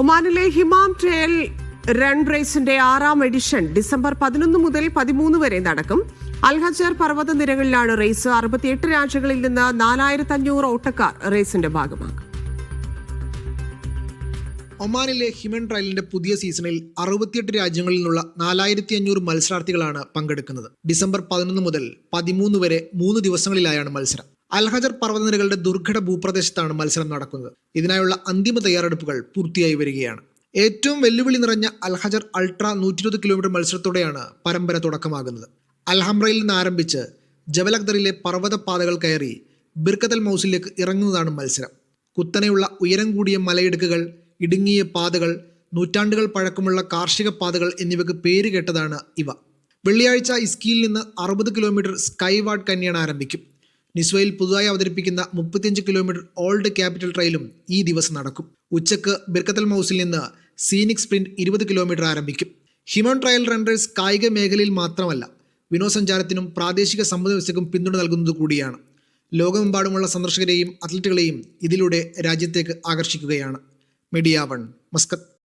ഒമാനിലെ ഹിമാം trial run റേസിന്റെ ആറാം edition December പതിനൊന്ന് മുതൽ പതിമൂന്ന് വരെ നടക്കും. അൽഹജർ പർവത നിരകളിലാണ് റേസ് അറുപത്തിയെട്ട് രാജ്യങ്ങളിൽ നിന്ന് നാലായിരത്തി അഞ്ഞൂറ് ഓട്ടക്കാർ റേസിന്റെ ഭാഗമാകും. ഒമാനിലെ ഹിമൻ ട്രയലിന്റെ പുതിയ സീസണിൽ അറുപത്തിയെട്ട് രാജ്യങ്ങളിൽ നിന്നുള്ള നാലായിരത്തി അഞ്ഞൂറ് മത്സരാർത്ഥികളാണ് പങ്കെടുക്കുന്നത്. ഡിസംബർ പതിനൊന്ന് മുതൽ പതിമൂന്ന് വരെ മൂന്ന് ദിവസങ്ങളിലായാണ് മത്സരം. അൽഹജർ പർവതനിരകളുടെ ദുർഘട ഭൂപ്രദേശത്താണ് മത്സരം നടക്കുന്നത്. ഇതിനായുള്ള അന്തിമ തയ്യാറെടുപ്പുകൾ പൂർത്തിയായി വരികയാണ്. ഏറ്റവും വെല്ലുവിളി നിറഞ്ഞ അൽഹജർ അൾട്രാ നൂറ്റി ഇരുപത് കിലോമീറ്റർ മത്സരത്തോടെയാണ് പരമ്പര തുടക്കമാകുന്നത്. അൽഹംറയിൽ നിന്ന് ആരംഭിച്ച് ജവലഖ്ദറിലെ പർവതപാതകൾ കയറി ബിർക്കത്തൽ മൗസിലേക്ക് ഇറങ്ങുന്നതാണ് മത്സരം. കുത്തനെയുള്ള ഉയരം കൂടിയ മലയിടുക്കുകൾ ഇടുങ്ങിയ പാതകൾ നൂറ്റാണ്ടുകൾ പഴക്കമുള്ള കാർഷിക പാതകൾ എന്നിവയ്ക്ക് പേര് കേട്ടതാണ് ഇവ. വെള്ളിയാഴ്ച ഇസ്കിയിൽ നിന്ന് അറുപത് കിലോമീറ്റർ സ്കൈവാർഡ് കന്യാണ് ആരംഭിക്കും. നിസ്വയിൽ പുതുതായി അവതരിപ്പിക്കുന്ന മുപ്പത്തിയഞ്ച് കിലോമീറ്റർ ഓൾഡ് ക്യാപിറ്റൽ ട്രെയിലും ഈ ദിവസം നടക്കും. ഉച്ചയ്ക്ക് ബിർക്കത്തൽ മൗസിൽ നിന്ന് സീനിക് സ്പ്രിന്റ് ഇരുപത് കിലോമീറ്റർ ആരംഭിക്കും. ഹിമോൺ ട്രയൽ റണ്ണേഴ്സ് കായിക മേഖലയിൽ മാത്രമല്ല വിനോദസഞ്ചാരത്തിനും പ്രാദേശിക സമ്പദ് വ്യവസ്ഥയ്ക്കും പിന്തുണ നൽകുന്നത് കൂടിയാണ്. ലോകമെമ്പാടുമുള്ള സന്ദർശകരെയും അത്ലറ്റുകളെയും ഇതിലൂടെ രാജ്യത്തേക്ക് ആകർഷിക്കുകയാണ്. Media one Muscat.